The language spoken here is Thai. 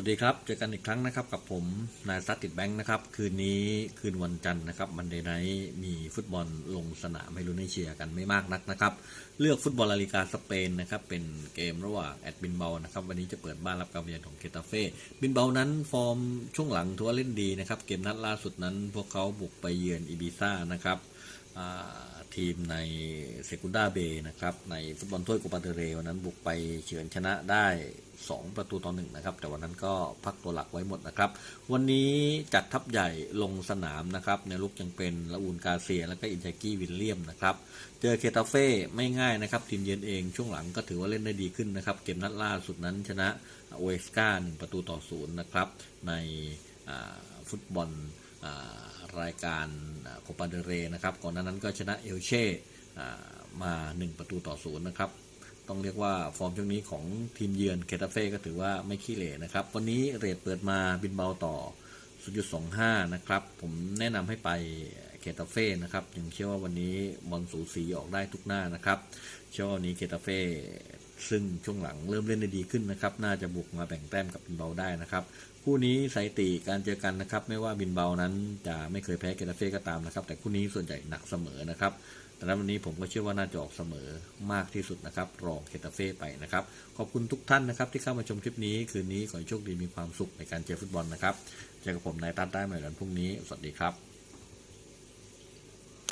วัสดีครับ เจอกันอีกครั้งนะครับกับผมนายซัตติดแบงค์นะครับ คืนนี้คืนวันจันทร์นะครับมันเดย์ไนท์มีฟุตบอลลงสนามให้ลุ้นให้เชียร์กันไม่มากนักนะครับ เลือกฟุตบอลลาลิกาสเปนนะครับ เป็นเกมระหว่างแอดบินเบลนะครับ วันนี้จะเปิดบ้านรับการเยือนของเคตาเฟ่บินเบลนั้นฟอร์มช่วงหลังถือว่าเล่นดีนะครับ เกมนัดล่าสุดนั้นพวกเขาบุกไปเยือนอีบิซ่านะครับ ทีมในเซกุนดาเบนะครับ ในฟุตบอลถ้วยโกปาเดเรวันนั้นบุกไปเฉือนชนะได้ 2 ประตูต่อหนึ่งนะครับ แต่วันนั้นก็พักตัวหลักไว้หมดนะครับ วันนี้จัดทัพใหญ่ลงสนามนะครับ ในลุกยังเป็นละอูนกาเซีย แล้วก็อินจากกี้วิลเลียมนะครับ เจอเคตาเฟ่ไม่ง่ายนะครับ ทีมเยือนเองช่วงหลังก็ถือว่าเล่นได้ดีขึ้นนะครับ เกมนัดล่าสุดนั้นชนะโอเอสกาหนึ่งประตูต่อศูนย์นะครับ ในฟุตบอล รายการโคปาเดเรนะครับ ก่อนหน้านั้นก็ชนะเอลเช่มา 1 ประตูต่อศูนย์นะครับ ต้องเรียกว่าฟอร์มช่วงนี้ของทีมเยือนเคตาเฟ่ก็ถือว่าไม่ขี้เหร่นะครับ วันนี้เรทเปิดมาบินเบาต่อ 0.25 นะครับ ผมแนะนำให้ไปเคตาเฟ่นะครับยังเชื่อว่าวันนี้บอลสูสีออกได้ทุกหน้านะครับ เชื่อว่าวันนี้เคตาเฟ่ ซึ่งช่วงหลังเริ่มเล่นได้ดีขึ้นนะครับ น่าจะบุกมาแบ่งแต้มกับบินเบาได้นะครับ คู่นี้สถิติการเจอกันนะครับ ไม่ว่าบินเบานั้นจะไม่เคยแพ้เกตาเฟ่ก็ตามนะครับ แต่คู่นี้ส่วนใหญ่หนักเสมอนะครับแต่ในวันนี้ผมก็เชื่อว่าน่าจะออกเสมอมากที่สุดนะครับ รองเคตาเฟ่ไปนะครับ ขอบคุณทุกท่านนะครับที่เข้ามาชมคลิปนี้ คืนนี้ขอให้โชคดีมีความสุขในการเจอฟุตบอลนะครับ เจอกับผมนายตันได้ใหม่วันพรุ่งนี้ สวัสดีครับ